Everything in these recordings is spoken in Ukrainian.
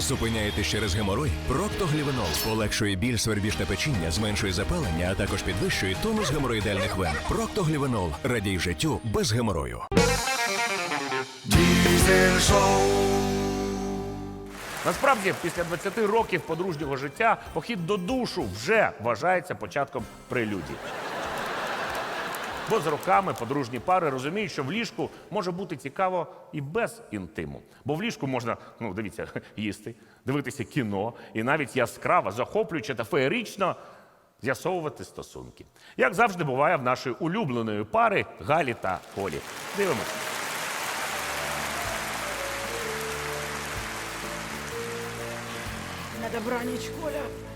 Зупиняєтесь через геморой? Проктоглівенол полегшує біль, свербіж та печіння, зменшує запалення, а також підвищує тонус геморроїдальних вен. Проктоглівенол радій життю без геморою. Насправді, після 20 років подружнього життя похід до душу вже вважається початком прелюдії. Бо з роками подружні пари розуміють, що в ліжку може бути цікаво і без інтиму. Бо в ліжку можна, ну дивіться, їсти, дивитися кіно і навіть яскраво, захоплююче та феєрично з'ясовувати стосунки. Як завжди буває в нашої улюбленої пари Галі та Колі. Дивимося. На добраніч, Коля.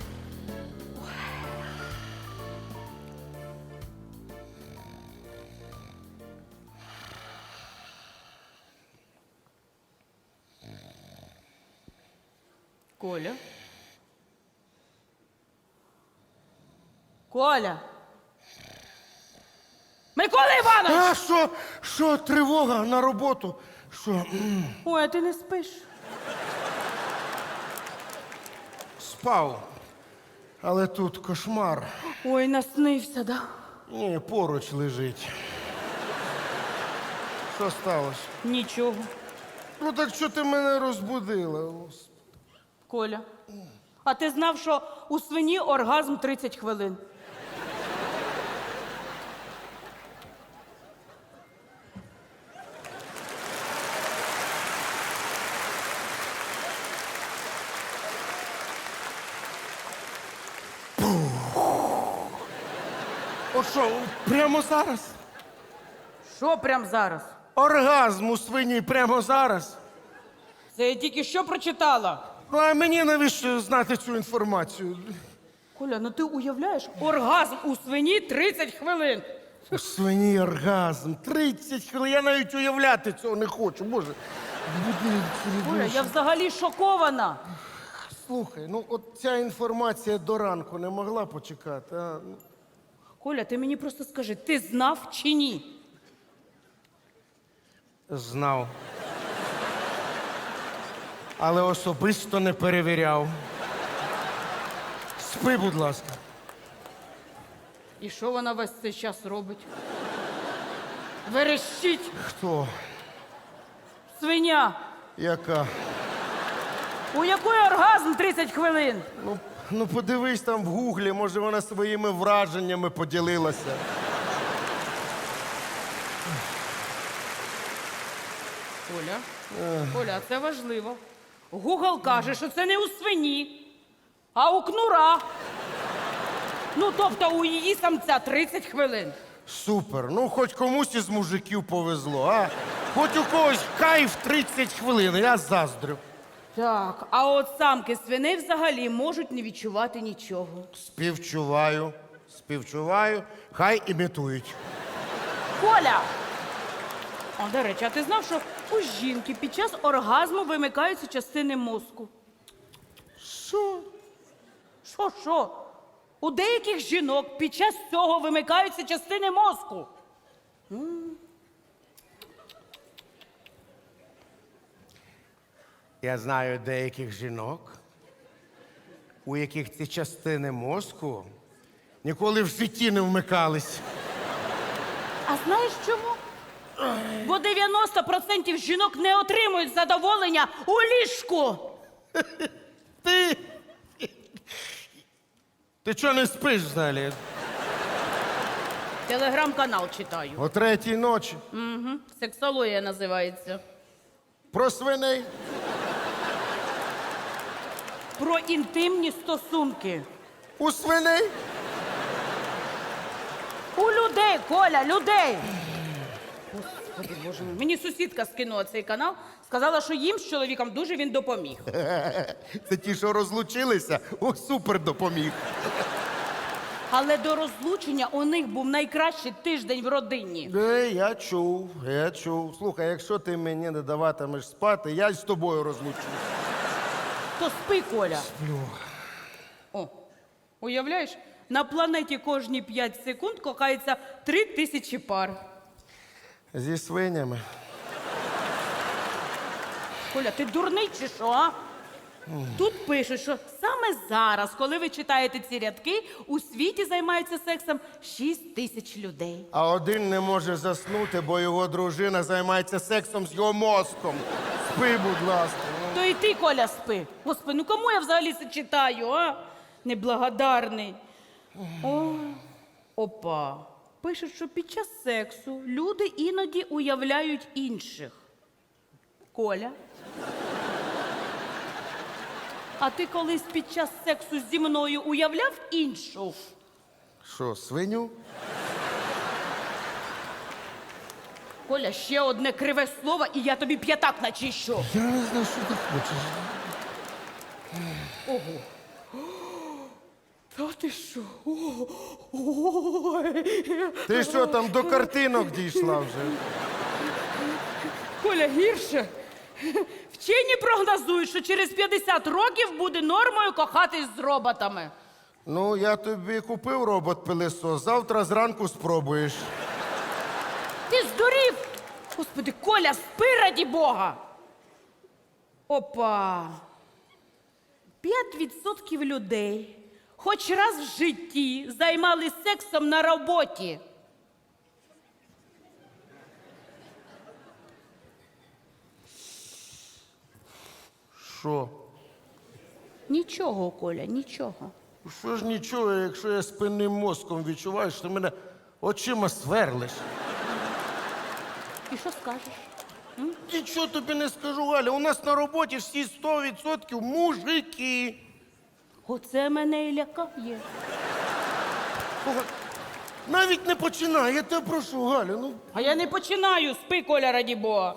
Коля. Коля. Микола Іванович! А що, що, тривога на роботу? Що? м, Ой, а ти не спиш? Спав. Але тут кошмар. Ой, наснився, да? Ні, поруч лежить. Що сталося? Нічого. Ну так що ти мене розбудила? Господи. Коля. А ти знав, що у свині оргазм 30 хвилин? Що, прямо зараз? Що прям зараз? Оргазм у свині прямо зараз? Це я тільки що прочитала. Ну а мені навіщо знати цю інформацію? Коля, ну ти уявляєш, оргазм у свині 30 хвилин. У свині оргазм. 30 хвилин. Я навіть уявляти цього не хочу. Боже. Коля, я взагалі шокована. Слухай, ну от ця інформація до ранку не могла почекати. А? Коля, ти мені просто скажи, ти знав чи ні? Знав. Але особисто не перевіряв. Спи, будь ласка. І що вона весь цей час робить? Верещить Хто? свиня. Яка? У якої оргазм 30 хвилин? Ну, ну подивись там в гуглі, може вона своїми враженнями поділилася. Коля, Коля, це важливо. Гугл каже, що це не у свині, а у кнура. Ну, тобто у її самця 30 хвилин. Супер. Ну, хоч комусь із мужиків повезло, а? Хоч у когось кайф 30 хвилин, я заздрю. Так, а от самки свиней взагалі можуть не відчувати нічого. Співчуваю, співчуваю, хай імітують. Коля! О, до речі, а ти знав, що у жінки під час оргазму вимикаються частини мозку? Що? Що, що? У деяких жінок під час цього вимикаються частини мозку. Я знаю деяких жінок, у яких ці частини мозку ніколи в житті не вмикались. А знаєш чому? Бо 90% жінок не отримують задоволення у ліжку. Ти. Ти чого не спиш взагалі? Телеграм-канал читаю. О третій ночі. Угу. Сексологія називається. Про свиней. Про інтимні стосунки. У свиней. У людей, Коля, людей. Господи, боже мій. Мені сусідка скинула цей канал, сказала, що їм з чоловіком дуже він допоміг. Це ті, що розлучилися, о, супер допоміг. Але до розлучення у них був найкращий тиждень в родині. Е, я чув, я чув. Слухай, якщо ти мені не даватимеш спати, я й з тобою розлучусь. То спи, Коля. О, уявляєш, на планеті кожні 5 секунд кохається 3 тисячі пар. Зі свинями. Коля, ти дурний чи що, а? Тут пишуть, що саме зараз, коли ви читаєте ці рядки, у світі займаються сексом 6 тисяч людей. А один не може заснути, бо його дружина займається сексом з його мозком. Спи, будь ласка. То і ти, Коля, спи. Господи, ну кому я взагалі це читаю, а? Неблагодарний. О, опа. Пишуть, що під час сексу люди іноді уявляють інших. Коля. А ти колись під час сексу зі мною уявляв іншу? Що, свиню? Коля, ще одне криве слово, і я тобі п'ятак начищу. Я не знаю, що ти хочеш. Ого. Та ти що? О, ой. Ти що там до картинок дійшла вже? Коля, гірше. Вчені прогнозують, що через 50 років буде нормою кохатись з роботами. Ну, я тобі купив робот-пилисос, завтра зранку спробуєш. Ти здурів! Господи, Коля, спи раді Бога! Опа. 5% людей хоч раз в житті займались сексом на роботі. Що? Нічого, Коля, нічого. Що ж нічого, якщо я спинним мозком відчуваю, що ти мене очима сверлиш. І що скажеш? Нічого тобі не скажу, Галя. У нас на роботі всі 100% мужики. Оце мене і лякає. Навіть не починай, я тебе прошу, Галя. Ну, А я не починаю, спи, Коля, раді Бога.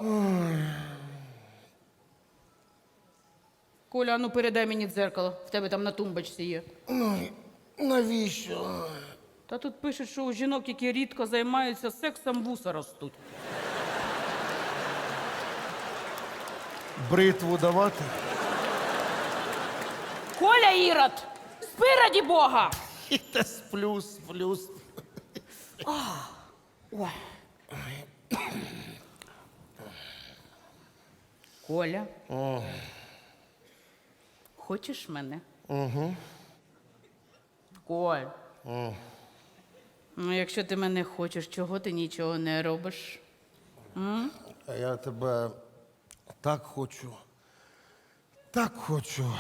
Коля, ну передай мені дзеркало. В тебе там на тумбочці є. ну навіщо? Та тут пишуть, що у жінок, які рідко займаються сексом, вуса ростуть. Бритву давати? Коля Ірод! Спи раді Бога! Та сплю, сплю. сплю. Ой. Коля. Хочеш мене? Угу. Коль. Ну, якщо ти мене хочеш, чого ти нічого не робиш? А я тебе так хочу. Так хочу,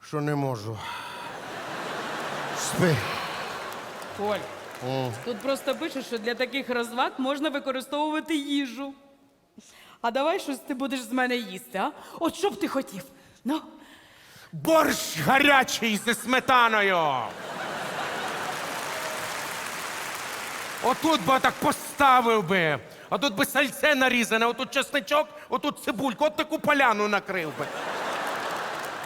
що не можу. Спи. Коль. Тут просто пишуть, що для таких розваг можна використовувати їжу. А давай щось ти будеш з мене їсти, а? От що б ти хотів? Ну, Борщ гарячий зі сметаною. Отут би так поставив би. А тут би сальце нарізане, отут чесничок, отут цибульку, от таку поляну накрив би.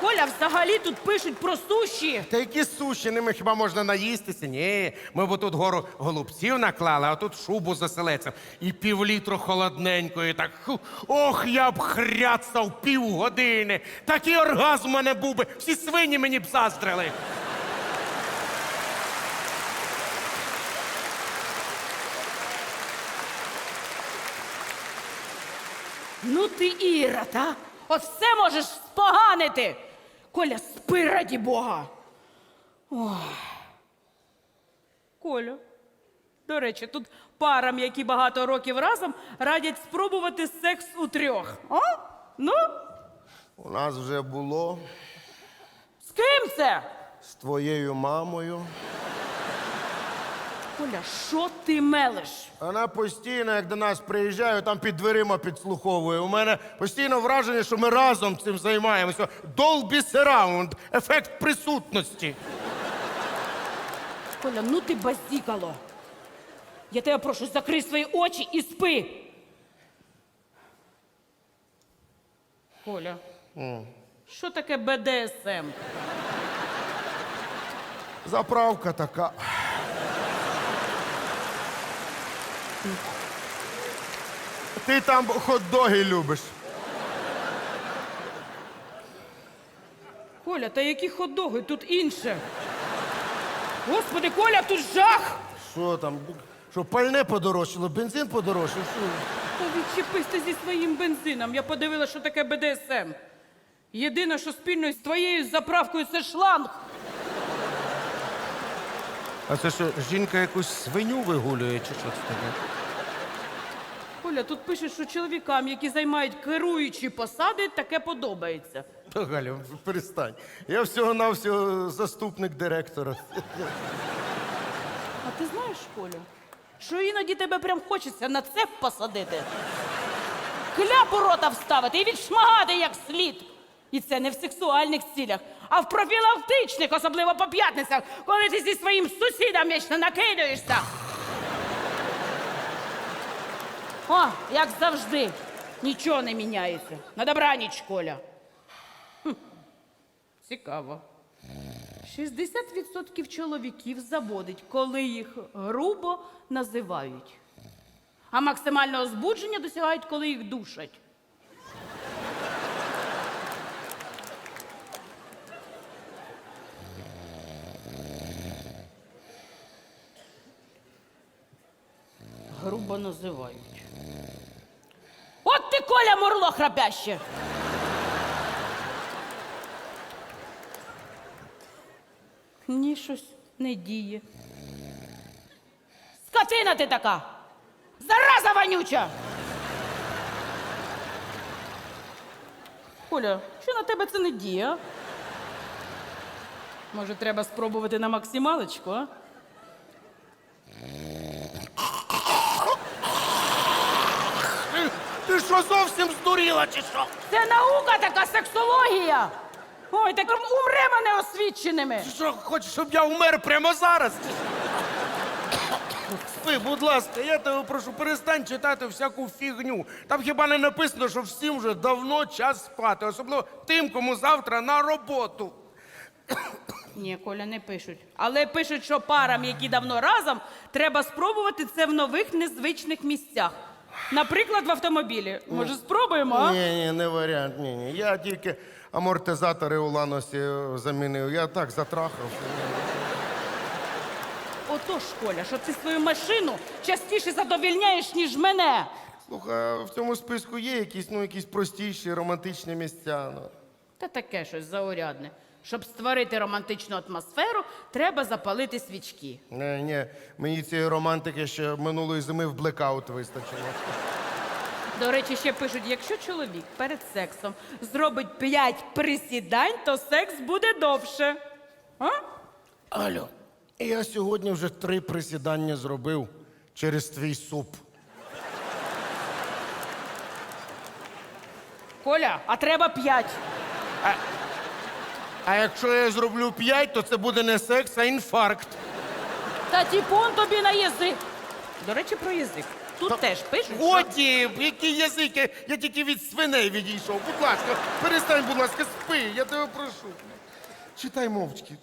Коля, взагалі тут пишуть про суші. Та які суші, ними хіба можна наїстися? Ні, ми б отут гору голубців наклали, а тут шубу за селецем. І півлітру холодненької. Так ху, ох, я б хряцав півгодини. Такий оргазм у мене був би. Всі свині мені б заздрили. Ну ти Ірод, а? От все можеш споганити. Коля, спи раді Бога. Коля. До речі, тут парам, які багато років разом, радять спробувати секс у трьох. А? Ну, У нас вже було з ким це? з твоєю мамою. Коля, що ти мелиш? Вона постійно, як до нас приїжджає, там під дверима підслуховує. У мене постійно враження, що ми разом цим займаємося. Dolby Surround, ефект присутності. Коля, ну ти базікало. Я тебе прошу, закрий свої очі і спи. Коля, що таке БДСМ? Заправка така. Ти там хот-доги любиш. Коля, та які хот-доги, тут інше. Господи, Коля, тут жах! Що там? Що пальне подорожчало, бензин подорожчав? Та відчепись ти зі своїм бензином. Я подивилася, що таке БДСМ. Єдине, що спільно з твоєю заправкою, це шланг. А це що, жінка якусь свиню вигулює, чи що це таке? Коля, тут пише, що чоловікам, які займають керуючі посади, таке подобається. Та, Галя, перестань. Я всього-навсього заступник директора. А ти знаєш, Коля, що іноді тебе прям хочеться на цеп посадити, кляпу рота вставити і відшмагати як слід. І це не в сексуальних цілях, а в профілактичних, особливо по п'ятницях, коли ти зі своїм сусідом вічно накидуєшся. О, як завжди, нічого не міняється. На добраніч, Коля. Хм. Цікаво. 60% чоловіків заводить, коли їх грубо називають. А максимального збудження досягають, коли їх душать. Грубо називають. От ти Коля Морло храпяще! Ні, щось не діє. Скотина ти така! Зараза вонюча! Коля, що на тебе це не діє? Може, треба спробувати на максималочку, а? Ти, що зовсім здуріла, чи що? Це наука така сексологія! Ой, так умремо неосвіченими! Ти що, хочеш, щоб я умер прямо зараз? Спи, будь ласка, я тебе прошу, перестань читати всяку фігню. Там хіба не написано, що всім вже давно час спати, особливо тим, кому завтра на роботу. Ні, Коля, не пишуть. Але пишуть, що парам, які давно разом, треба спробувати це в нових незвичних місцях. Наприклад, в автомобілі. Може, спробуємо, а? Ні, ні, не варіант. Ні, ні. Я тільки амортизатори у ланосі е, замінив. Я так затрахав. Отож, Коля, що ти свою машину частіше задовільняєш, ніж мене. Слухай, а в цьому списку є якісь, ну, якісь простіші романтичні місця. Ну. Та таке щось заурядне. Щоб створити романтичну атмосферу, треба запалити свічки. Не, ні, мені цієї романтики ще минулої зими в блекаут вистачило. До речі, ще пишуть, якщо чоловік перед сексом зробить п'ять присідань, то секс буде довше. А? Алло, я сьогодні вже три присідання зробив через твій суп. Коля, а треба п'ять. А якщо я зроблю п'ять, то це буде не секс, а інфаркт. Та тіпон тобі на язик. До речі, про язик. Тут теж пишуть. що- Годі, які язики, я тільки від свиней відійшов. Будь ласка, перестань, будь ласка, спи, я тебе прошу. Читай мовчки.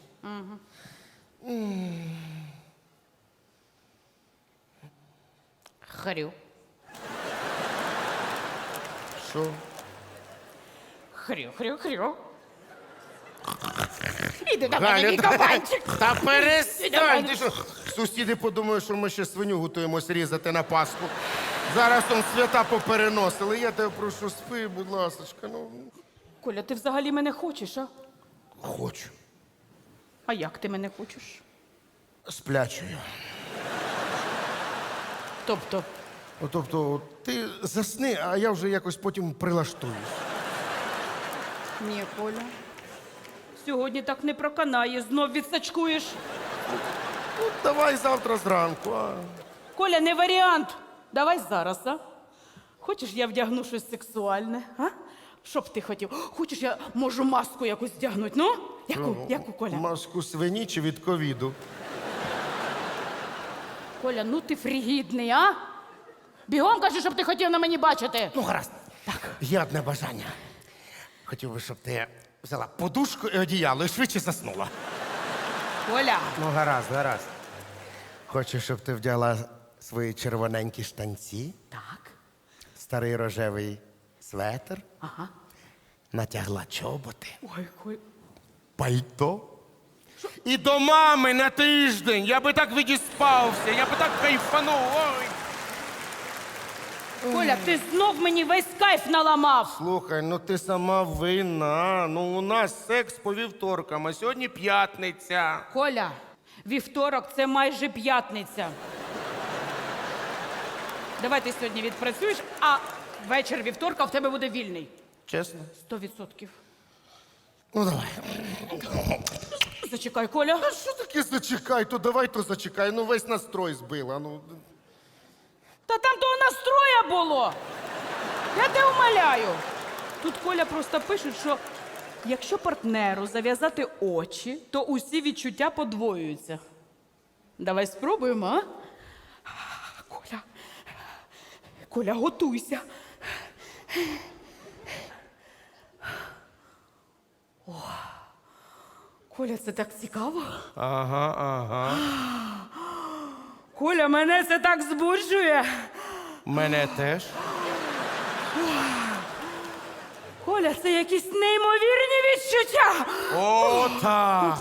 Хрю. Що? Хрю, хрю, хрю. Іди до мене, мій кабанчик. Та перестань! Ти що? Сусіди подумають, що ми ще свиню готуємось різати на Пасху. Зараз он свята попереносили. Я тебе прошу, спи, будь ласка. Ну, Коля, ти взагалі мене хочеш, а? хочу. А як ти мене хочеш? Сплячую. Тобто, Ну, Тобто, ти засни, а я вже якось потім прилаштуюсь. Ні, Коля. Сьогодні так не проканає, знов відсачкуєш. Ну, давай завтра зранку. А? Коля, не варіант. Давай зараз, а? Хочеш, я вдягну щось сексуальне, а? Що б ти хотів? Хочеш, я можу маску якусь вдягнути? Ну? Яку? Яку, Коля? Маску свині чи від ковіду? Коля, ну ти фрігідний, а? Бігом кажи, щоб ти хотів на мені бачити. Ну, гаразд. Так. Є одне бажання. Хотів би, щоб ти взяла подушку і одіяло і швидше заснула. Коля, Ну, гаразд, гаразд. Хочу, щоб ти вдягла свої червоненькі штанці, так. старий рожевий светр, Ага. натягла чоботи, Ой, Коля. пальто. І до мами на тиждень. Я би так відіспався, я би так кайфанув. Ой. Коля, ти знов мені весь кайф наламав. Слухай, ну ти сама винна. Ну у нас секс по вівторкам, а сьогодні п'ятниця. Коля, вівторок це майже п'ятниця. Давай ти сьогодні відпрацюєш, а вечір вівторка в тебе буде вільний. Чесно? Сто відсотків. Ну давай. Зачекай, Коля. А що таке зачекай, то давай то зачекай. Ну весь настрой збила. Ну. Та там того настроя було. Я тебе умоляю. Тут Коля просто пише, що якщо партнеру зав'язати очі, то усі відчуття подвоюються. Давай спробуємо, а? Коля. Коля, готуйся. О, Коля, це так цікаво. Ага, ага. Коля, мене це так збуджує. Мене теж. Коля, це якісь неймовірні відчуття. О, так.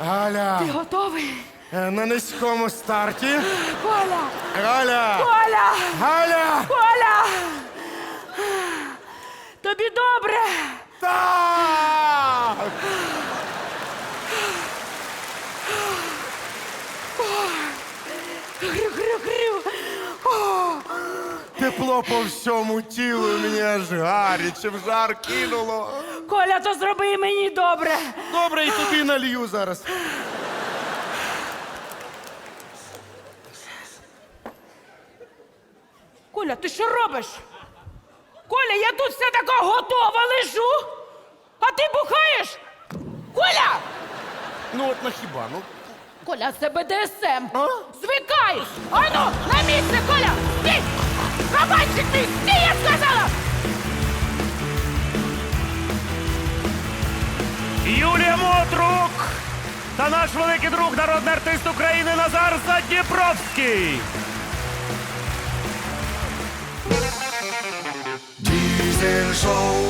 Галя, Ти готовий? е, на низькому старті. Коля! Галя! Коля! Галя! Коля! Тобі добре! Так! Грю-грю-грю! О, Тепло по всьому тілу, мені аж гаряче, в жар кинуло. Коля, то зроби і мені добре! Добре, і тобі налью зараз. Коля, ти що робиш? Коля, я тут вся така готова лежу, а ти бухаєш? Коля! Ну от на хіба, ну. Коля, це БДСМ! А? Звикай! Ану, на місце, Коля! Стій! Кабанчик мій! Стій, я сказала! Юлія Мотрук та наш великий друг, народний артист України Назар Задніпровський. Дізель Show.